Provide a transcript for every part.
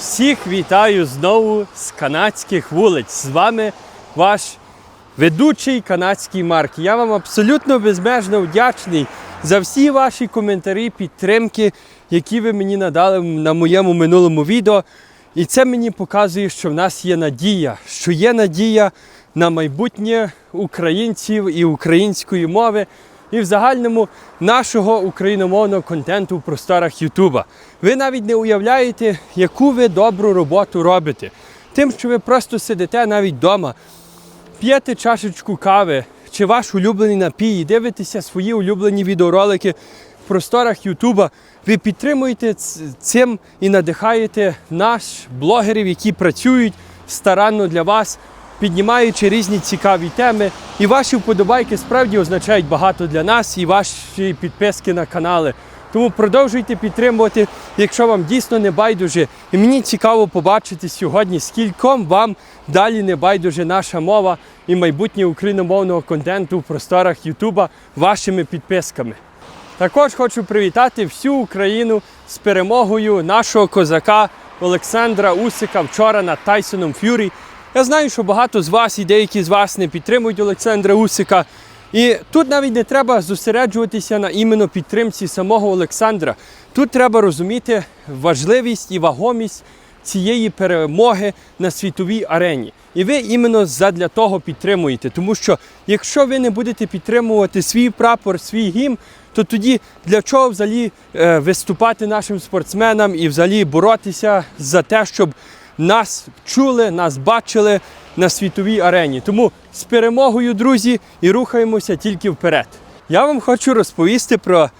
Всіх вітаю знову з канадських вулиць. З вами ваш ведучий канадський Марк. Я вам абсолютно безмежно вдячний за всі ваші коментарі, підтримки, які ви мені надали на моєму минулому відео. І це мені показує, що в нас є надія, що є надія на майбутнє українців і української мови, і в загальному нашого україномовного контенту в просторах Ютуба. Ви навіть не уявляєте, яку ви добру роботу робите. Тим, що ви просто сидите навіть вдома, п'єте чашечку кави чи ваш улюблений напій, і дивитеся свої улюблені відеоролики в просторах Ютуба. Ви підтримуєте цим і надихаєте наш блогерів, які працюють старанно для вас, піднімаючи різні цікаві теми. І ваші вподобайки справді означають багато для нас і ваші підписки на канали. Тому продовжуйте підтримувати, якщо вам дійсно не байдуже. І мені цікаво побачити сьогодні, скільком вам далі не байдуже наша мова і майбутнє україномовного контенту в просторах Ютуба вашими підписками. Також хочу привітати всю Україну з перемогою нашого козака Олександра Усика вчора над Тайсоном Ф'юрі. Я знаю, що багато з вас і деякі з вас не підтримують Олександра Усика. І тут навіть не треба зосереджуватися на іменно підтримці самого Олександра. Тут треба розуміти важливість і вагомість цієї перемоги на світовій арені. І ви іменно задля того підтримуєте. Тому що якщо ви не будете підтримувати свій прапор, свій гімн, то тоді для чого взагалі е, виступати нашим спортсменам і взагалі боротися за те, щоб нас чули, нас бачили на світовій арені. Тому з перемогою, друзі, і рухаємося тільки вперед. Я вам хочу розповісти про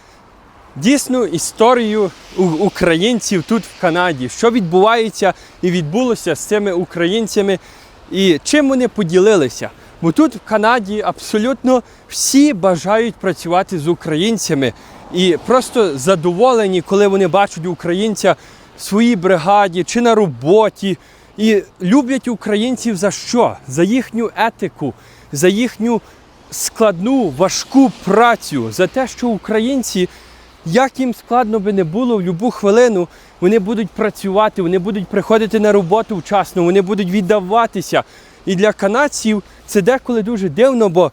дійсну історію українців тут в Канаді, що відбувається і відбулося з цими українцями, і чим вони поділилися. Бо тут в Канаді абсолютно всі бажають працювати з українцями і просто задоволені, коли вони бачать українця своїй бригаді чи на роботі. І люблять українців за що? За їхню етику, за їхню складну, важку працю, за те, що українці, як їм складно би не було в будь-яку хвилину, вони будуть працювати, вони будуть приходити на роботу вчасно, вони будуть віддаватися. І для канадців це деколи дуже дивно, бо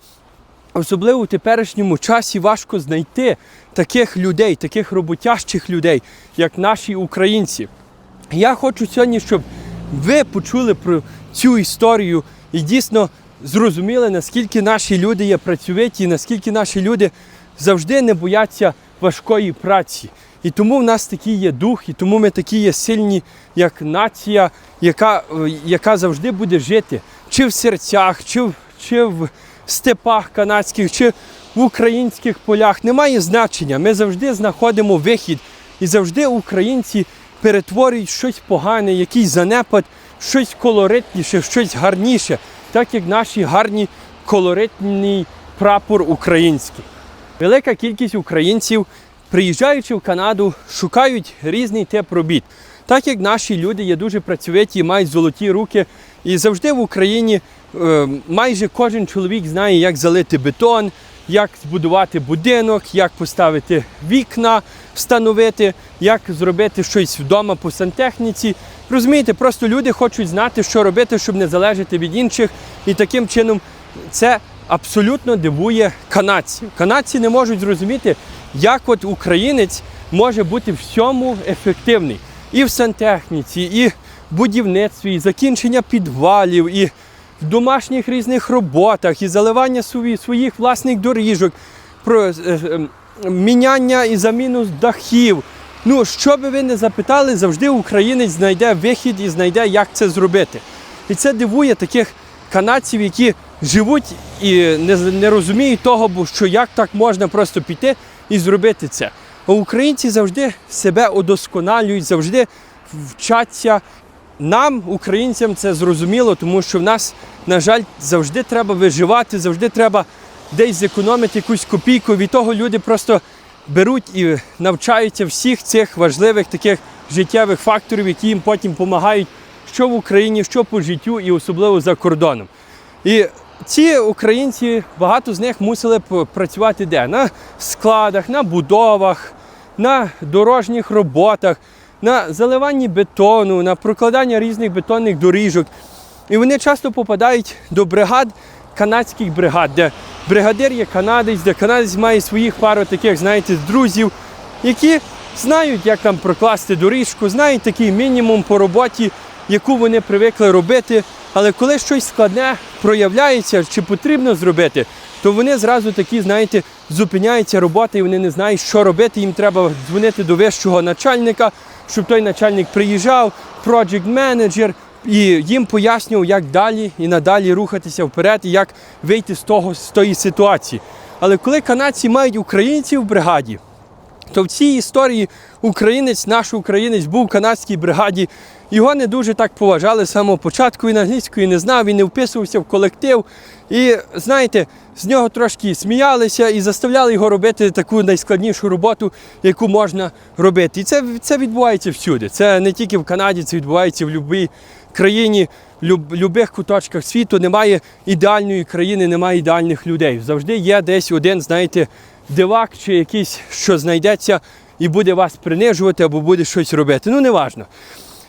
особливо в теперішньому часі важко знайти таких людей, таких роботящих людей, як наші українці. Я хочу сьогодні, щоб ви почули про цю історію і дійсно зрозуміли, наскільки наші люди є працьовиті, наскільки наші люди завжди не бояться важкої праці. І тому в нас такий є дух, і тому ми такі є сильні, як нація, яка, е, яка завжди буде жити чи в серцях, чи в, чи в степах канадських, чи в українських полях. Немає значення. Ми завжди знаходимо вихід, і завжди українці перетворюють щось погане, якийсь занепад, щось колоритніше, щось гарніше, так як наші гарні колоритний прапор український. Велика кількість українців, приїжджаючи в Канаду, шукають різний тип робіт. Так як наші люди є дуже працьовиті, мають золоті руки, і завжди в Україні е, майже кожен чоловік знає, як залити бетон, як збудувати будинок, як поставити вікна, встановити, як зробити щось вдома по сантехніці. Розумієте, просто люди хочуть знати, що робити, щоб не залежати від інших. І таким чином це абсолютно дивує канадців. Канадці не можуть зрозуміти, як от українець може бути всьому ефективний. І в сантехніці, і будівництві, і закінчення підвалів, і в домашніх різних роботах, і заливання своїх власних доріжок, про е, е, міняння і заміну дахів. Ну, що би ви не запитали, завжди українець знайде вихід і знайде, як це зробити. І це дивує таких канадців, які живуть і не, не розуміють того, бо що як так можна просто піти і зробити це. А українці завжди себе удосконалюють, завжди вчаться. Нам, українцям, це зрозуміло, тому що в нас, на жаль, завжди треба виживати, завжди треба десь зекономити якусь копійку. Від того люди просто беруть і навчаються всіх цих важливих таких життєвих факторів, які їм потім допомагають, що в Україні, що по життю, і особливо за кордоном. І ці українці, багато з них мусили працювати де? На складах, на будовах, на дорожніх роботах. На заливанні бетону, на прокладання різних бетонних доріжок. І вони часто попадають до бригад, канадських бригад, де бригадир є канадець, де канадець має своїх пару таких, знаєте, друзів, які знають, як там прокласти доріжку, знають такий мінімум по роботі, яку вони привикли робити. Але коли щось складне проявляється чи потрібно зробити, то вони зразу такі, знаєте, зупиняється робота і вони не знають, що робити. Їм треба дзвонити до вищого начальника, щоб той начальник приїжджав, project менеджер і їм пояснював, як далі і надалі рухатися вперед, і як вийти з того з тої ситуації. Але коли канадці мають українців в бригаді, то в цій історії українець, наш українець був в канадській бригаді. Його не дуже так поважали з самого початку. Він англійської не знав, він не вписувався в колектив. І знаєте, з нього трошки сміялися і заставляли його робити таку найскладнішу роботу, яку можна робити. І це, це відбувається всюди. Це не тільки в Канаді, це відбувається в будь-якій країні, в любих куточках світу. Немає ідеальної країни, немає ідеальних людей. Завжди є десь один, знаєте, дивак чи якийсь, що знайдеться і буде вас принижувати або буде щось робити. Ну, неважно.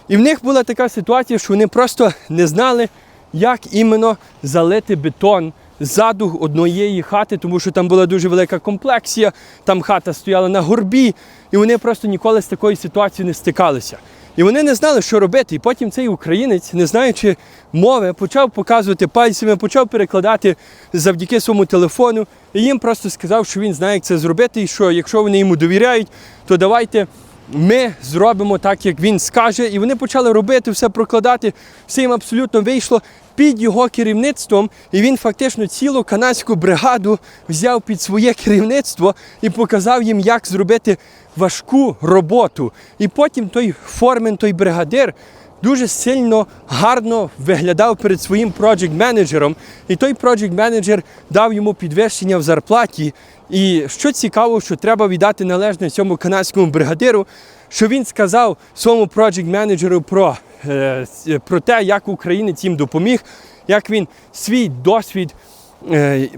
І в них була така ситуація, що вони просто не знали, як іменно залити бетон ззаду однієї хати, тому що там була дуже велика комплексія, там хата стояла на горбі, і вони просто ніколи з такою ситуацією не стикалися. І вони не знали, що робити. І потім цей українець, не знаючи мови, почав показувати пальцями, почав перекладати завдяки своєму телефону. І їм просто сказав, що він знає, як це зробити, і що якщо вони йому довіряють, то давайте ми зробимо так, як він скаже. І вони почали робити, все прокладати, все їм абсолютно вийшло під його керівництвом. І він фактично цілу канадську бригаду взяв під своє керівництво і показав їм, як зробити важку роботу. І потім той формен, той бригадир. Дуже сильно гарно виглядав перед своїм проджект менеджером, і той проджект менеджер дав йому підвищення в зарплаті. І що цікаво, що треба віддати належне цьому канадському бригадиру, що він сказав своєму проджект менеджеру про, е, про те, як українець їм допоміг, як він свій досвід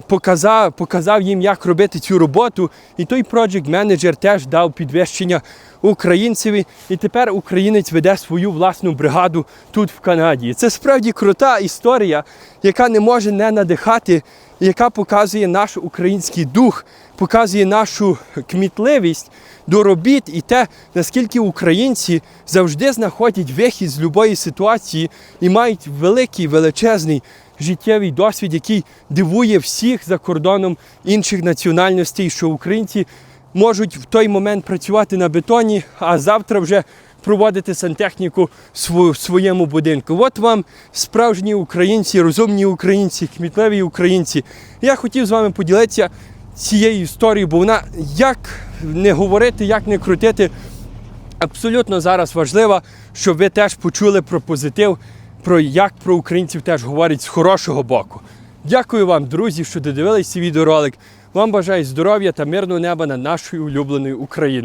показав, показав їм, як робити цю роботу. І той проджект менеджер теж дав підвищення українцеві. І тепер українець веде свою власну бригаду тут в Канаді. Це справді крута історія, яка не може не надихати, яка показує наш український дух, показує нашу кмітливість до робіт і те, наскільки українці завжди знаходять вихід з будь-якої ситуації і мають великий величезний життєвий досвід, який дивує всіх за кордоном інших національностей, що українці можуть в той момент працювати на бетоні, а завтра вже проводити сантехніку в своєму будинку. От вам справжні українці, розумні українці, кмітливі українці. Я хотів з вами поділитися цією історією, бо вона як не говорити, як не крутити, абсолютно зараз важлива, щоб ви теж почули про позитив, про як про українців теж говорять з хорошого боку. Дякую вам, друзі, що додивились цей відеоролик. Вам бажаю здоров'я та мирного неба на нашою улюбленою Україною.